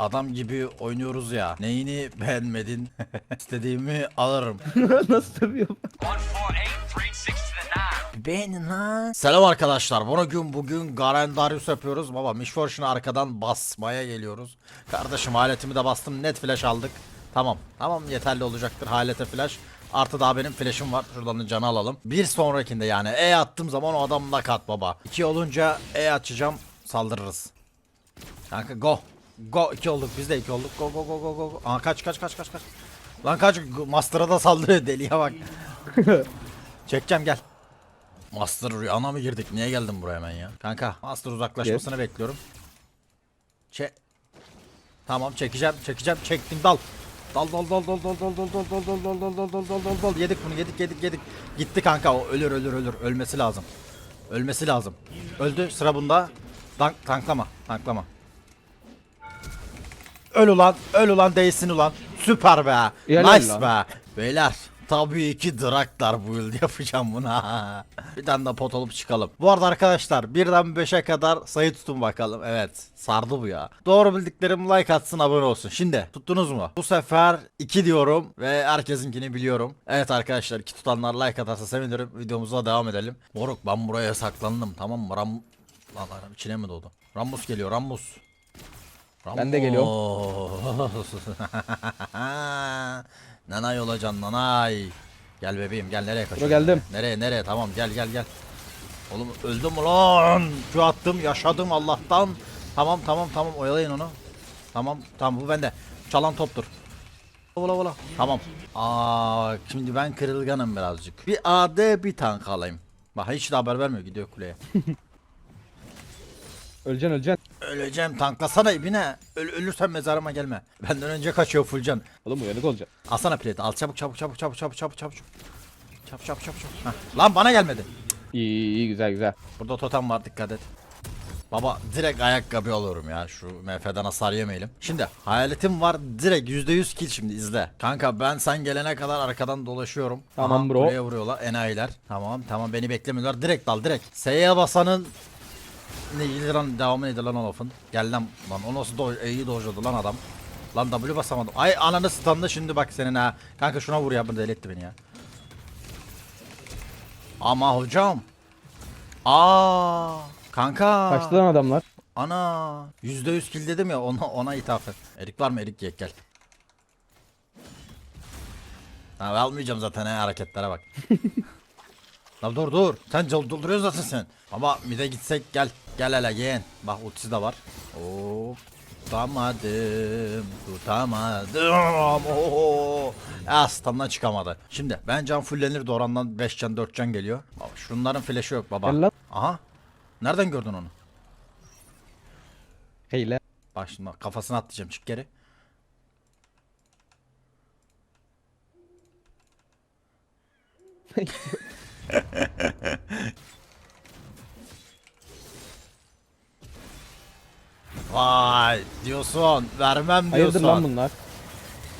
adam gibi oynuyoruz ya. Neyini beğenmedin? İstediğimi alırım. Nasıl tabii? 148, 360 to the nine. Beğenin lan. Selam arkadaşlar. Bugün bugün Garen Darius yapıyoruz. Baba Mishfortune'u arkadan basmaya geliyoruz. Kardeşim aletimi de bastım. Net flash aldık. Tamam. Tamam yeterli olacaktır. Halete flash. Artı daha benim flash'ım var. Şuradan da canı alalım. Bir sonrakinde yani E attığım zaman o adam kat baba. 2 olunca E açacağım. Saldırırız. Kanka go. Go 2 olduk biz de 2 olduk. Go go go go go. Aa kaç kaç kaç kaç kaç. Lan kaç Master'a da saldırıyor deliye bak. Çekeceğim gel. Master rüyana mı girdik? Niye geldin buraya hemen ya? Kanka Master uzaklaşmasını bekliyorum. Çe Tamam çekeceğim çekeceğim çektim dal. Dal dal dal dal dal dal dal dal dal dal dal dal dal dal dal dal dal yedik bunu yedik yedik yedik. Gitti kanka o ölür ölür ölür ölmesi lazım. Ölmesi lazım. Öldü sıra bunda. Tank, tanklama tanklama. Öl ulan öl ulan değsin ulan. Süper be. Helal nice lan. be. Beyler tabii ki Draktar build yapacağım buna. bir tane de pot olup çıkalım. Bu arada arkadaşlar birden 5'e kadar sayı tutun bakalım. Evet sardı bu ya. Doğru bildiklerim like atsın abone olsun. Şimdi tuttunuz mu? Bu sefer 2 diyorum ve herkesinkini biliyorum. Evet arkadaşlar 2 tutanlar like atarsa sevinirim. Videomuza devam edelim. Moruk ben buraya saklandım tamam mı? Ram... Lan içine mi doğdu? Rambus geliyor Rambus. Ben de geliyorum. Nanay olacaksın nanay. Gel bebeğim gel nereye kaçıyorsun? geldim. Nereye nereye tamam gel gel gel. Oğlum öldüm ulan. Şu attım yaşadım Allah'tan. Tamam tamam tamam oyalayın onu. Tamam tamam bu bende. Çalan toptur. Ola ola. Tamam. Aa şimdi ben kırılganım birazcık. Bir AD bir tank alayım. Bak hiç de haber vermiyor gidiyor kuleye. Öleceksin öleceksin. Öleceğim tanklasana ibine. Öl ölürsen mezarıma gelme. Benden önce kaçıyor Fulcan. Oğlum uyanık olacaksın. Alsana plate al çabuk çabuk çabuk çabuk çabuk çabuk çabuk. Çabuk çabuk çabuk çabuk. Heh. Lan bana gelmedi. İyi iyi, iyi güzel güzel. Burada totem var dikkat et. Baba direkt ayakkabı alıyorum ya şu MF'den hasar yemeyelim. Şimdi hayaletim var direkt %100 kill şimdi izle. Kanka ben sen gelene kadar arkadan dolaşıyorum. Tamam bro. Buraya vuruyorlar enayiler. Tamam tamam beni beklemiyorlar direkt dal direkt. S'ye basanın ne gelir lan devamı nedir lan o lafın. Gel lan lan o nasıl do iyi dojladı lan adam. Lan W basamadım. Ay ananı stundı şimdi bak senin ha. Kanka şuna vur ya bu deli etti beni ya. Ama hocam. Aa kanka. Kaçtı lan adamlar. Ana %100 kill dedim ya ona ona ithaf et. Erik var mı Erik yek gel. Ha almayacağım zaten he hareketlere bak. Lan dur dur. Sen dol- dolduruyorsun zaten sen. Ama mide gitsek gel. Gel hele yeğen. Bak ultisi de var. Oo. Tutamadım. Tutamadım. Oo. Aslandan çıkamadı. Şimdi ben can fullenir de orandan 5 can 4 can geliyor. Baba, Şunların flash'ı yok baba. Aha. Nereden gördün onu? Heyle. Bak şimdi kafasına atlayacağım çık geri. Vay diyorsun vermem diyorsun. Hayırdır lan bunlar?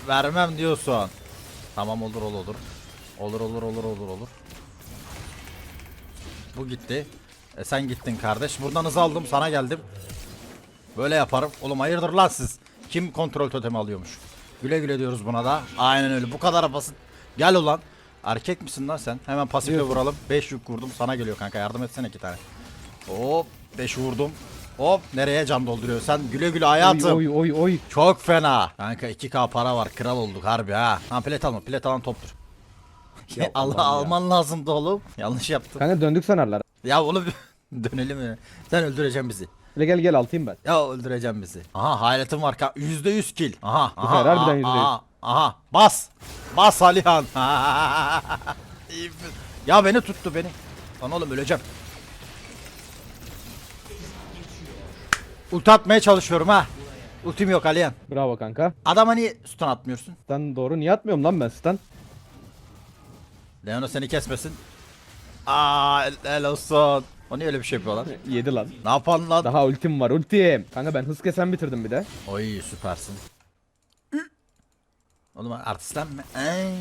Vermem diyorsun. Tamam olur olur olur. Olur olur olur olur olur. Bu gitti. E sen gittin kardeş. Buradan hız aldım sana geldim. Böyle yaparım. Oğlum hayırdır lan siz? Kim kontrol totemi alıyormuş? Güle güle diyoruz buna da. Aynen öyle. Bu kadar basit. Gel ulan. Erkek misin lan sen? Hemen pasife Diyorsun. vuralım. 5 yük vurdum. Sana geliyor kanka. Yardım etsene iki tane. Hop 5 vurdum. Hop nereye can dolduruyor? Sen güle güle hayatım. Oy oy oy oy. Çok fena. Kanka 2k para var. Kral olduk harbi ha. Ha plet alma. Plet alan toptur. Ya Allah ya. alman lazımdı oğlum. Yanlış yaptım. Kanka döndük sanarlar. Ya oğlum dönelim mi? Sen öldüreceksin bizi. Hele gel gel altayım ben. Ya öldüreceğim bizi. Aha hayaletim var. ka- %100 kill. Aha. Aha. Süper, harbiden aha, %100. Aha. Aha. Bas. Bas Alihan. İyi. ya beni tuttu beni. Lan oğlum öleceğim. Ulti atmaya çalışıyorum ha. Ultim yok Alihan. Bravo kanka. Adama niye stun atmıyorsun? Stan doğru niye atmıyorum lan ben stan? Leona seni kesmesin. Aa el, el olsun. O niye öyle bir şey yapıyor lan? Yedi lan. Ne yapan lan? Daha ultim var ultim. Kanka ben hız kesen bitirdim bir de. Oy süpersin. Oğlum artistlenme. Ay.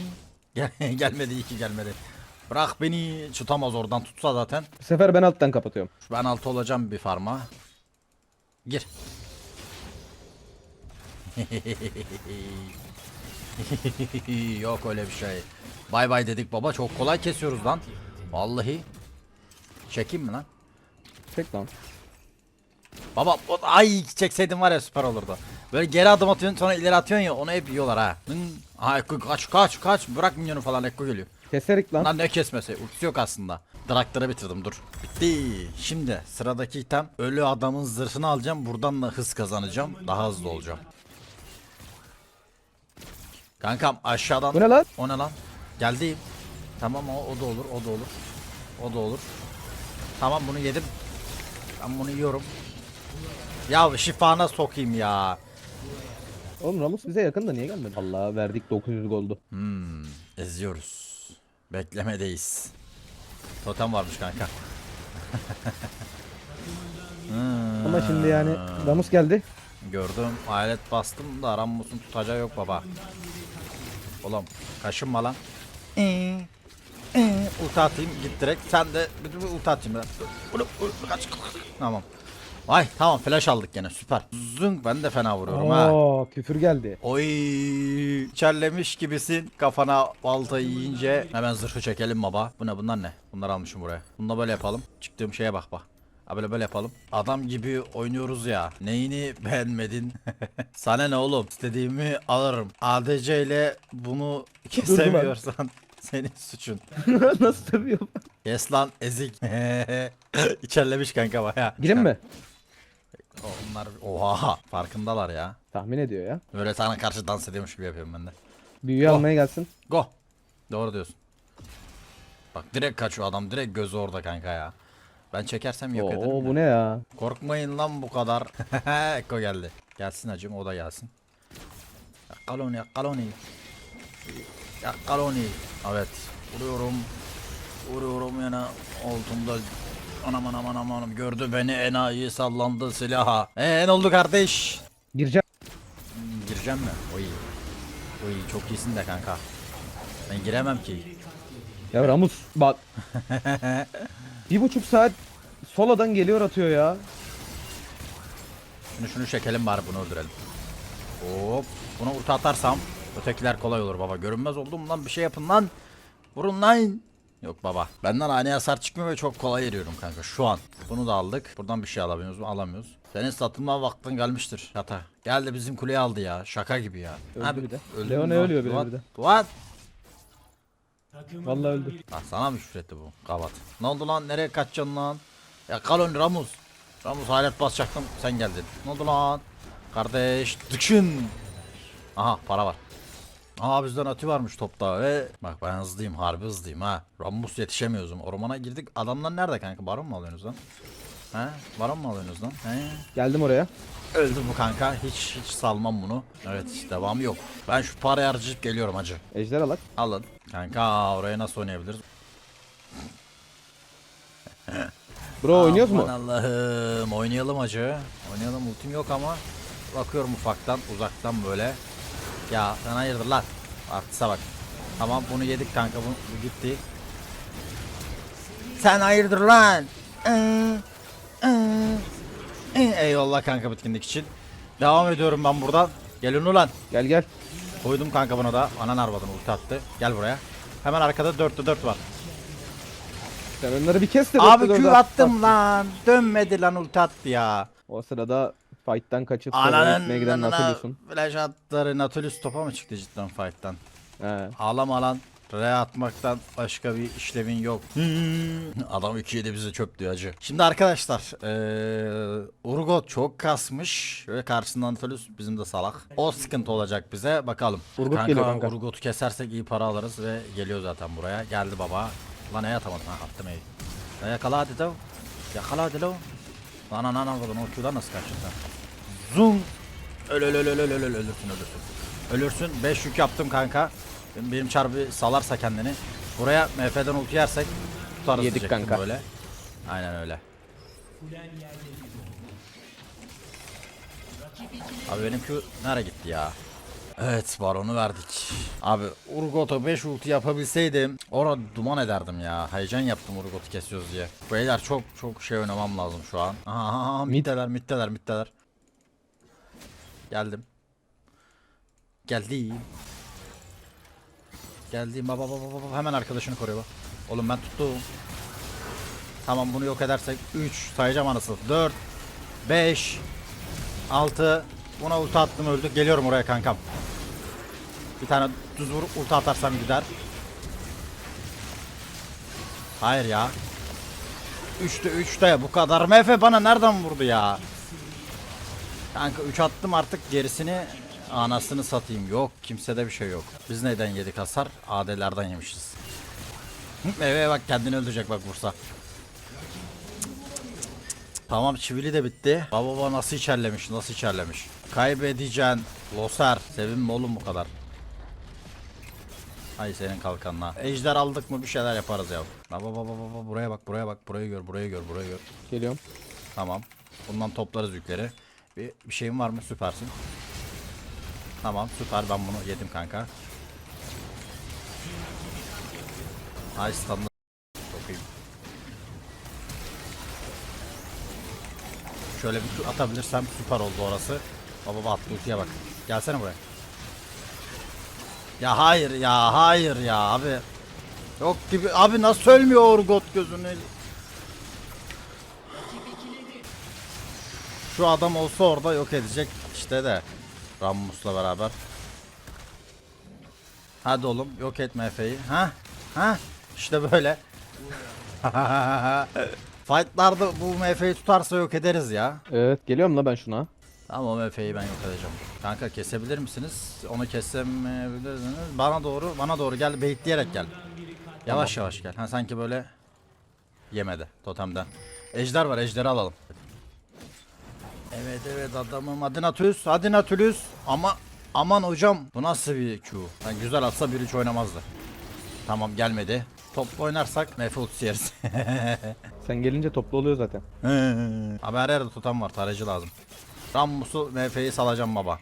Gel, gelmedi iyi ki gelmedi. Bırak beni tutamaz oradan tutsa zaten. Bu sefer ben alttan kapatıyorum. Ben altı olacağım bir farma. Gir. Yok öyle bir şey. Bay bay dedik baba çok kolay kesiyoruz lan. Vallahi. Çekeyim mi lan? Çek lan. Baba o- ay çekseydin var ya süper olurdu. Böyle geri adım atıyorsun sonra ileri atıyorsun ya onu hep yiyorlar ha. Hın. Ha Ekko kaç kaç kaç bırak minyonu falan Ekko geliyor. Keserik lan. Lan ne kesmesi ultisi yok aslında. Draktarı bitirdim dur. Bitti. Şimdi sıradaki item ölü adamın zırhını alacağım buradan da hız kazanacağım. Daha hızlı olacağım. Kankam aşağıdan Bu ne lan? o ne lan? Geldi. Tamam o, o da olur, o da olur. O da olur. Tamam bunu yedim. Ben bunu yiyorum. Ya şifana sokayım ya. Oğlum Ramus bize yakın da niye gelmedi? Allah verdik 900 goldu. Hmm, eziyoruz. Beklemedeyiz. Totem varmış kanka. Hmm, Ama şimdi yani Ramus geldi. Gördüm. Alet bastım da Rammus'un tutacağı yok baba. Oğlum kaşınma lan. Ee, ulti atayım git direkt. Sen de bir ulti atayım. ben. Tamam. Ay tamam flash aldık gene süper. Zünk ben de fena vuruyorum ha. Oo küfür geldi. Oy çerlemiş gibisin kafana balta yiyince hemen zırhı çekelim baba. Bu ne bunlar ne? Bunları almışım buraya. Bunu da böyle yapalım. Çıktığım şeye bak bak. Ha böyle böyle yapalım. Adam gibi oynuyoruz ya. Neyini beğenmedin? Sana ne oğlum? İstediğimi alırım. ADC ile bunu kesemiyorsan senin suçun. Nasıl tabii Kes lan ezik. İçerlemiş kanka baya. Girin mi? Onlar oha farkındalar ya. Tahmin ediyor ya. Böyle sana karşı dans ediyormuş gibi yapıyorum ben de. Büyüyü Oh. almaya gelsin. Go. Doğru diyorsun. Bak direkt kaçıyor adam direkt gözü orada kanka ya. Ben çekersem yok ederim. Oo de. bu ne ya? Korkmayın lan bu kadar. Eko geldi. Gelsin acım o da gelsin. Yakaloni yakaloni. Yakaloni. Evet. Vuruyorum. Vuruyorum yana altında. Anam anam anam anam gördü beni enayi sallandı silaha. Eee ne oldu kardeş? Gireceğim. Hmm, Gireceğim mi? Oy. Oy çok iyisin de kanka. Ben giremem ki. Ya Ramus bak. bir buçuk saat soladan geliyor atıyor ya. Şunu şunu çekelim bari bunu öldürelim. Hop. Buna ulti atarsam ötekiler kolay olur baba. Görünmez oldum lan bir şey yapın lan. Vurun lan. Yok baba. Benden ani hasar çıkmıyor ve çok kolay yeriyorum kanka şu an. Bunu da aldık. Buradan bir şey alabiliyoruz mu? Alamıyoruz. Senin satılma vaktin gelmiştir. Yata. Geldi bizim kuleyi aldı ya. Şaka gibi ya. Öldü bir de. öldü Leon mü ne lan? ölüyor bir de What? bir de. What? Vallahi öldü. Ha, sana mı küfretti bu kavat? Ne oldu lan? Nereye kaçacaksın lan? Ya kalon Ramus. Ramus alet basacaktım sen geldin. Ne oldu lan? Kardeş dıkşın. Aha para var. Aa bizden atı varmış topta ve bak ben hızlıyım harbi hızlıyım ha. Ramus yetişemiyoruz. Ormana girdik. Adamlar nerede kanka? Baron mu alıyorsunuz lan? He? Baron mu alıyorsunuz lan? He? Geldim oraya. Öldü bu kanka. Hiç hiç salmam bunu. Evet devamı yok. Ben şu parayı harcayıp geliyorum acı. Ejder alak. Alın. Kanka oraya nasıl oynayabiliriz? Bro oynuyoruz mu? Aman Allah'ım oynayalım acı. Oynayalım ultim yok ama bakıyorum ufaktan uzaktan böyle. Ya sen hayırdır lan. Artiste bak. Tamam bunu yedik kanka bu, bu gitti. Sen hayırdır lan. Ee, ee. Eyvallah kanka bitkinlik için. Devam ediyorum ben buradan. Gelin ulan. Gel gel. Koydum kanka buna da. Anan arvadını ulti attı. Gel buraya. Hemen arkada 4'te 4 var. Sen onları bir kes de. Abi Q attım lan. Dönmedi lan ulti attı ya. O sırada fight'tan kaçıp sonra gitmeye giden Nautilus'un. flash atları Nautilus topa mı çıktı cidden fight'tan? He. Ağlama lan. R atmaktan başka bir işlevin yok. Adam 2 de bize çöp diyor acı. Şimdi arkadaşlar eee Urgot çok kasmış ve karşısında Nautilus bizim de salak. O sıkıntı olacak bize bakalım. Urgot geliyor kanka. Urgot'u kesersek iyi para alırız ve geliyor zaten buraya. Geldi baba. Lan ne atamadım ha attım. Ya yakala hadi de. Yakala hadi lo. Lan lan lan lan o Q'dan nasıl kaçtın sen? Zoom. Öl öl öl öl öl öl öl ölürsün ölürsün. Ölürsün 5 yük yaptım kanka. Benim, benim çarpı salarsa kendini. Buraya MF'den ulti yersek tutarız Yedik kanka. böyle. Aynen öyle. Abi benimki nereye gitti ya? Evet baronu verdik. Abi Urgot'a 5 ulti yapabilseydim orada duman ederdim ya. Heyecan yaptım Urgot'u kesiyoruz diye. Beyler çok çok şey oynamam lazım şu an. Aha middeler middeler middeler. Geldim. Geldim. Geldim baba baba baba hemen arkadaşını koruyor bak. Oğlum ben tuttum. Tamam bunu yok edersek 3 sayacağım anasını. 4 5 6 Buna ulti attım öldü. Geliyorum oraya kankam. Bir tane düz vurup ulti atarsam gider. Hayır ya. 3'te 3'te bu kadar. MF bana nereden vurdu ya? Kanka 3 attım artık gerisini anasını satayım. Yok kimsede bir şey yok. Biz neyden yedik hasar? AD'lerden yemişiz. Hı, Eve bak kendini öldürecek bak Bursa. Tamam çivili de bitti. Baba baba nasıl içerlemiş nasıl içerlemiş. Kaybedeceksin. Loser. Sevinme oğlum bu kadar. Hay senin kalkanına. Ejder aldık mı bir şeyler yaparız ya. Baba baba baba buraya bak buraya bak burayı gör burayı gör burayı gör. Geliyorum. Tamam. Bundan toplarız yükleri. Bir, bir şeyin var mı? Süpersin. Tamam süper ben bunu yedim kanka. Ay standart. Sokayım. Şöyle bir atabilirsem süper oldu orası. Baba attı ultiye bak. Gelsene buraya. Ya hayır ya hayır ya abi. Yok gibi abi nasıl ölmüyor Orgot gözünü. Şu adam olsa orada yok edecek işte de Rammus'la beraber. Hadi oğlum yok et MF'yi. Ha? Ha? İşte böyle. Fight'larda bu MF'yi tutarsa yok ederiz ya. Evet geliyorum la ben şuna. Tamam o MF'yi ben yok edeceğim. Kanka kesebilir misiniz? Onu kesemebilirsiniz. Bana doğru, bana doğru gel. Beyitleyerek gel. Yavaş yavaş gel. Ha sanki böyle yemedi totemden. Ejder var, ejderi alalım. Evet evet adamım hadi Natülüs, hadi Natülüs. Ama aman hocam bu nasıl bir Q? Yani güzel atsa bir hiç oynamazdı. Tamam gelmedi. Toplu oynarsak ultisi yeriz. Sen gelince toplu oluyor zaten. Abi her yerde tutan var tarayıcı lazım. Rammus'u MF'yi salacağım baba.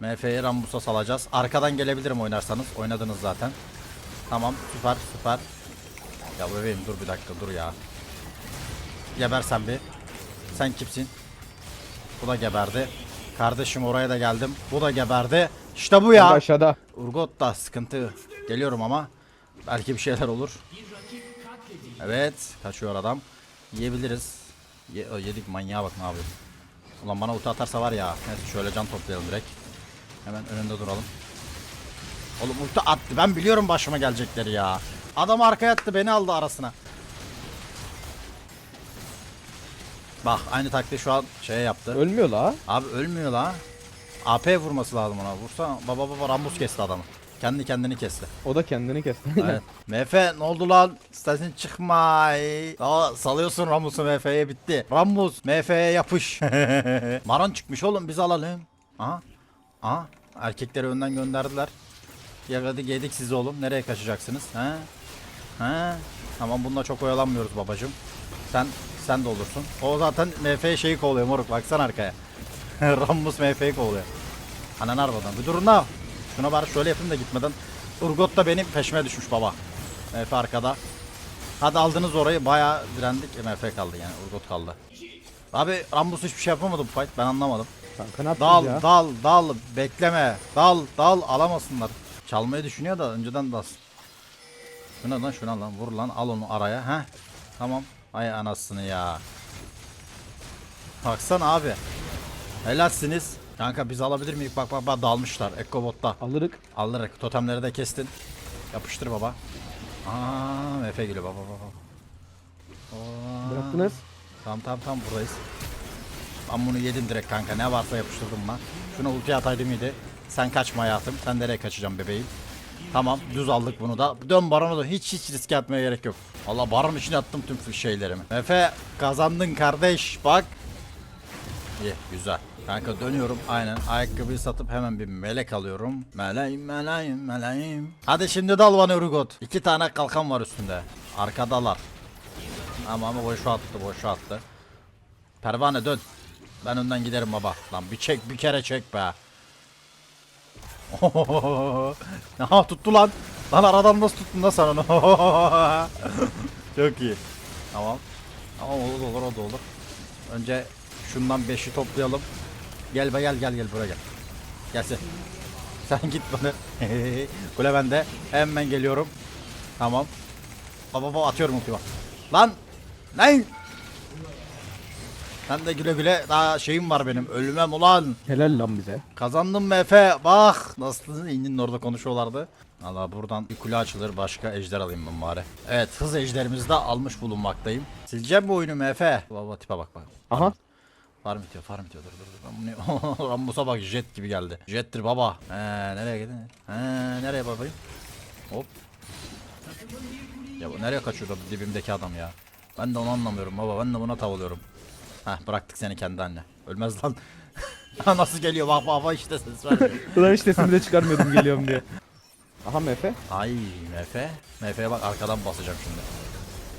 MF'yi Rammus'a salacağız. Arkadan gelebilirim oynarsanız. Oynadınız zaten. Tamam süper süper. Ya bebeğim dur bir dakika dur ya. Geber sen bir. Sen kimsin? Bu da geberdi. Kardeşim oraya da geldim. Bu da geberdi. İşte bu ya. aşağıda. Urgot da sıkıntı. Geliyorum ama. Belki bir şeyler olur. Evet. Kaçıyor adam. Yiyebiliriz. Ye yedik manyağa bak ne yapıyor. Ulan bana ulti atarsa var ya. Neyse şöyle can toplayalım direkt. Hemen önünde duralım. Oğlum ulti attı. Ben biliyorum başıma gelecekleri ya. Adam arkaya attı beni aldı arasına. Bak aynı taktiği şu an şey yaptı. Ölmüyor la. Abi ölmüyor la. AP vurması lazım ona. Vursa baba baba Rambus kesti adamı. Kendi kendini kesti. O da kendini kesti. Evet. MF ne oldu lan? İstersen çıkma. Aa, salıyorsun Rambus'u MF'ye bitti. Rambus MF'ye yapış. Maron çıkmış oğlum biz alalım. Aha. Aha. Erkekleri önden gönderdiler. Yakaladık yedik sizi oğlum. Nereye kaçacaksınız? He? He? Tamam bununla çok oyalanmıyoruz babacım. Sen sen de olursun. O zaten MF şeyi kovalıyor moruk. Baksana arkaya. Rambus MF'yi kovalıyor. Anan arabadan. Bir durun da. Şuna bari şöyle yapayım da gitmeden. Urgot da benim peşime düşmüş baba. MF arkada. Hadi aldınız orayı bayağı direndik. MF kaldı yani Urgot kaldı. Abi Rambus hiçbir şey yapamadı bu fight ben anlamadım. Kanka ne Dal ya? dal dal bekleme. Dal dal alamasınlar. Çalmayı düşünüyor da önceden bas. Şuna lan şuna lan vur lan al onu araya ha. Tamam. Ay anasını ya. Baksana abi. Helalsiniz. Kanka biz alabilir miyiz? Bak bak bak dalmışlar. Ekko botta. Alırık. Alırık. Totemleri de kestin. Yapıştır baba. Aa, Efe geliyor baba baba. Aa. Bıraktınız. Tamam tamam tamam buradayız. Ben bunu yedim direkt kanka. Ne varsa yapıştırdım ben. Şuna ulti ataydım iyiydi. Sen kaçma hayatım. Sen nereye kaçacaksın bebeğim? Tamam düz aldık bunu da. Dön barona da hiç hiç riske atmaya gerek yok. Allah baron içine attım tüm şeylerimi. Efe kazandın kardeş bak. İyi güzel. Kanka dönüyorum aynen. Ayakkabıyı satıp hemen bir melek alıyorum. Meleğim meleğim meleğim. Hadi şimdi dal bana Urgot. İki tane kalkan var üstünde. Arkadalar. Ama ama boşu attı boşu attı. Pervane dön. Ben önden giderim baba. Lan bir çek bir kere çek be. Aha tuttu lan. Lan aradan nasıl tuttun lan sen onu? Çok iyi. Tamam. Tamam o da olur o da olur. Önce şundan 5'i toplayalım. Gel be gel gel gel buraya gel. Gelsin. Sen git bana. Kule bende. Hemen geliyorum. Tamam. Baba baba atıyorum ultimi. Lan! Lan! Sen de güle güle daha şeyim var benim. Ölmem ulan. Helal lan bize. Kazandım mı Efe? Bak nasıl indin orada konuşuyorlardı. Valla buradan bir kule açılır başka ejder alayım ben bari. Evet hız ejderimizi de almış bulunmaktayım. Sileceğim bu oyunu Efe? Baba tipe bak bak. Aha. Farm bitiyor farm bitiyor dur dur dur. Ben bunu Rambus'a bak jet gibi geldi. Jettir baba. He nereye gidin? He nereye babayım? Hop. Ya bu nereye kaçıyor da dibimdeki adam ya? Ben de onu anlamıyorum baba. Ben de buna tav oluyorum. Heh bıraktık seni kendi haline. Ölmez lan. Nasıl geliyor bak baba işte ses vermiyor. Ulan hiç sesimi de çıkarmıyordum geliyorum diye. Aha Mefe. Ay Mefe. Mefe'ye bak arkadan basacağım şimdi.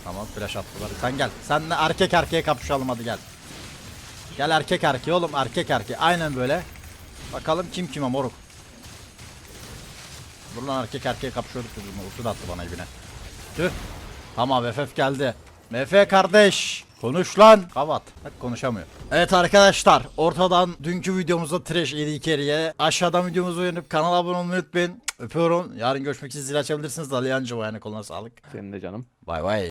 Tamam flash attılar. Sen gel. Senle erkek erkeğe kapışalım hadi gel. Gel erkek erkeğe oğlum erkek erkeğe. Aynen böyle. Bakalım kim kime moruk. Dur lan erkek erkeğe kapışıyorduk. Ulti de attı bana ibine. Tüh. Tamam FF geldi. MF kardeş. Konuş lan. Kavat. Bak konuşamıyor. Evet arkadaşlar. Ortadan dünkü videomuzda trash yedi içeriye. Aşağıdan videomuzu beğenip kanala abone olmayı unutmayın. Öpüyorum. Yarın görüşmek üzere zil açabilirsiniz. Aliyancı yani koluna sağlık. Senin de canım. Bay bay.